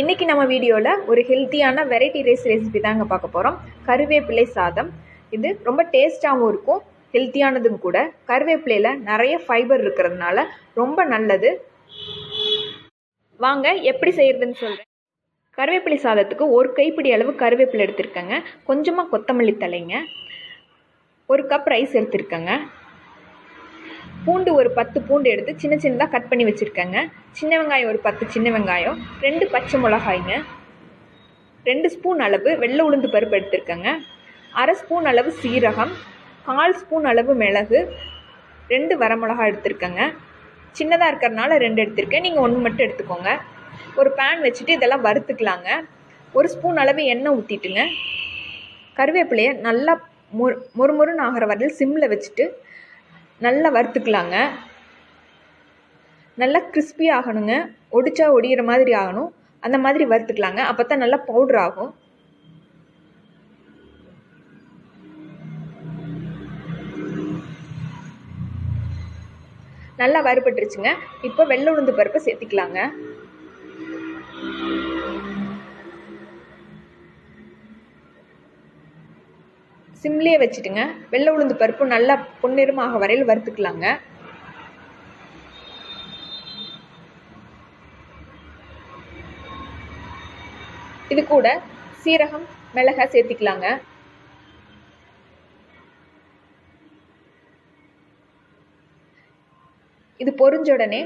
இன்றைக்கி நம்ம வீடியோவில் ஒரு ஹெல்த்தியான வெரைட்டி ரைஸ் ரெசிபி தாங்க பார்க்க போகிறோம் கருவேப்பிலை சாதம். இது ரொம்ப டேஸ்ட்டாகவும் இருக்கும் ஹெல்த்தியானதும் கூட. கருவேப்பிலையில் நிறைய ஃபைபர் இருக்கிறதுனால ரொம்ப நல்லது. வாங்க எப்படி செய்கிறதுன்னு சொல்கிறேன் கருவேப்பிலை சாதத்துக்கு ஒரு கைப்பிடி அளவு கருவேப்பிலை எடுத்திருக்கேங்க. கொஞ்சமாக கொத்தமல்லி தலைங்க. ஒரு கப் ரைஸ் எடுத்திருக்கேங்க. பூண்டு ஒரு பத்து பூண்டு எடுத்து சின்ன சின்னதாக கட் பண்ணி வச்சுருக்கேங்க. சின்ன வெங்காயம் ஒரு பத்து சின்ன வெங்காயம் ரெண்டு பச்சை மிளகாய்ங்க ரெண்டு ஸ்பூன் அளவு வெள்ளை உளுந்து பருப்பு எடுத்திருக்கேங்க. அரை ஸ்பூன் அளவு சீரகம் கால் ஸ்பூன் அளவு மிளகு ரெண்டு வரமிளகா எடுத்திருக்கேங்க. சின்னதாக இருக்கிறனால ரெண்டு எடுத்திருக்கேன். நீங்கள் ஒன்று மட்டும் எடுத்துக்கோங்க. ஒரு பேன் வச்சுட்டு இதெல்லாம் வறுத்துக்கலாங்க. ஒரு ஸ்பூன் அளவு எண்ணெய் ஊற்றிட்டுங்க கருவேப்பிலையை நல்லா மொறு மொறுமொறுன்னு ஆகிற வரையில் சிம்மில் வச்சுட்டு நல்லா வறுத்துக்கலாங்க. நல்லா கிறிஸ்பி ஆகணுங்க. ஒடிச்சா ஒடிகிற மாதிரி ஆகணும். அந்த மாதிரி வறுத்துக்கலாங்க. அப்போ தான் நல்லா பவுட்ரு ஆகும். நல்லா வறுபட்டுருச்சுங்க. இப்போ வெள்ளை உளுந்து பருப்பை சேர்த்திக்கலாங்க. சிம்லேயே வச்சுட்டுங்க. வெள்ளை உளுந்து பருப்பு நல்லா பொன்னிறமாக வரையில் வறுத்துக்கலாங்க. இது கூட சீரகம் மிளகா சேர்த்திக்கலாங்க. இது பொரிஞ்ச உடனே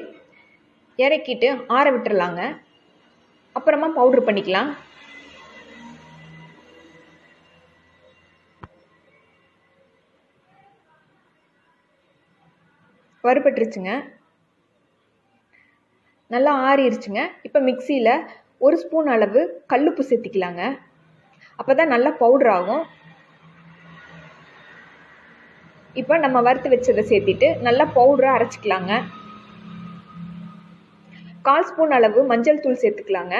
இறக்கிட்டு ஆற விட்டுறலாங்க. அப்புறமா பவுட்ரு பண்ணிக்கலாம். வறுபட்டுருச்சுங்க. நல்லா ஆறிடுச்சுங்க இப்போ மிக்சியில் ஒரு ஸ்பூன் அளவு கல்லுப்பு சேர்த்திக்கலாங்க. அப்போ தான் நல்லா பவுடர் ஆகும். இப்போ நம்ம வறுத்து வச்சதை சேர்த்திட்டு நல்லா பவுடராக அரைச்சிக்கலாங்க. கால் ஸ்பூன் அளவு மஞ்சள் தூள் சேர்த்துக்கலாங்க.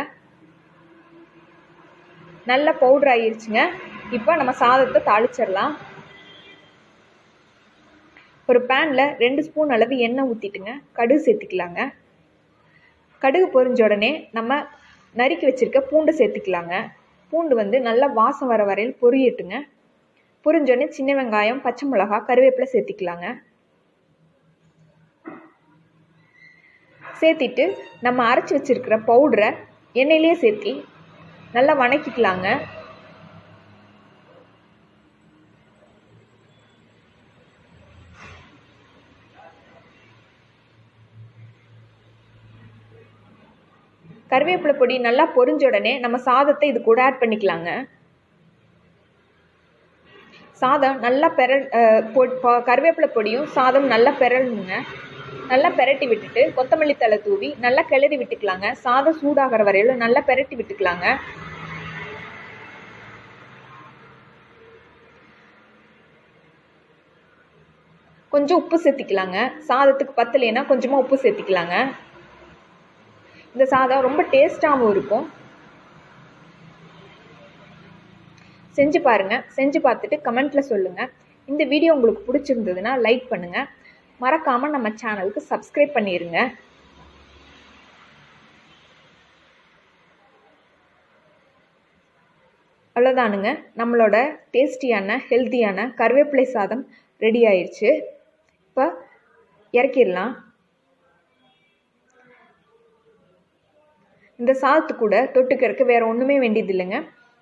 நல்லா பவுடர் ஆகிருச்சுங்க. இப்போ நம்ம சாதத்தை தாளிச்சிடலாம். ஒரு பேனில் ரெண்டு ஸ்பூன் அளவு எண்ணெய் ஊற்றிட்டுங்க கடுகு சேர்த்துக்கலாங்க. கடுகு பொரிஞ்ச உடனே நம்ம நறுக்கி வச்சுருக்க பூண்டை சேர்த்துக்கலாங்க. பூண்டு வந்து நல்லா வாசம் வர வரையில் பொரியட்டுங்க. பொரிஞ்சோடனே சின்ன வெங்காயம் பச்சை மிளகா கருவேப்பிலை சேர்த்திக்கலாங்க. சேர்த்திட்டு நம்ம அரைச்சி வச்சுருக்கிற பவுடரை எண்ணெயிலே சேர்த்தி நல்லா வணக்கிக்கலாங்க. கருவேப்பிலை பொடி நல்லா பொரிஞ்ச உடனே நம்ம சாதத்தை இது கூட ஆட் பண்ணிக்கலாங்க. சாதம் நல்லா பெரல் கருவேப்பிலை பொடியும் சாதம் நல்லா பெரலுங்க நல்லா பெரட்டி விட்டுட்டு கொத்தமல்லி தலை தூவி நல்லா கிளறி விட்டுக்கலாங்க. சாதம் சூடாகிற வரையில நல்லா பெரட்டி விட்டுக்கலாங்க. கொஞ்சம் உப்பு சேர்த்திக்கலாங்க. சாதத்துக்கு பத்தலைன்னா கொஞ்சமாக உப்பு சேர்த்திக்கலாங்க. இந்த சாதம் ரொம்ப டேஸ்ட்டாகவும் இருக்கும். செஞ்சு பாருங்கள் செஞ்சு பார்த்துட்டு கமெண்ட்டில் சொல்லுங்கள் இந்த வீடியோ உங்களுக்கு பிடிச்சிருந்ததுன்னா லைக் பண்ணுங்கள் மறக்காமல் நம்ம சேனலுக்கு சப்ஸ்கிரைப் பண்ணிடுங்க அவ்வளோதானுங்க. நம்மளோட டேஸ்டியான ஹெல்த்தியான கருவேப்பிலை சாதம் ரெடி ஆயிடுச்சு இப்போ இறக்கிடலாம். இந்த சாத்து கூட தொட்டுக்கிறதுக்கு வேறு ஒன்றுமே வேண்டியது இல்லைங்க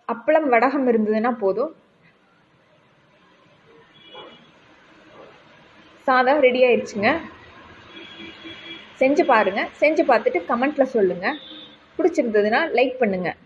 அப்பளம் வடகம் இருந்ததுன்னா போதும். சாதம் ரெடி ஆயிடுச்சுங்க. செஞ்சு பாருங்கள் செஞ்சு பார்த்துட்டு கமெண்ட்டில் சொல்லுங்கள் பிடிச்சிருந்ததுன்னா லைக் பண்ணுங்கள்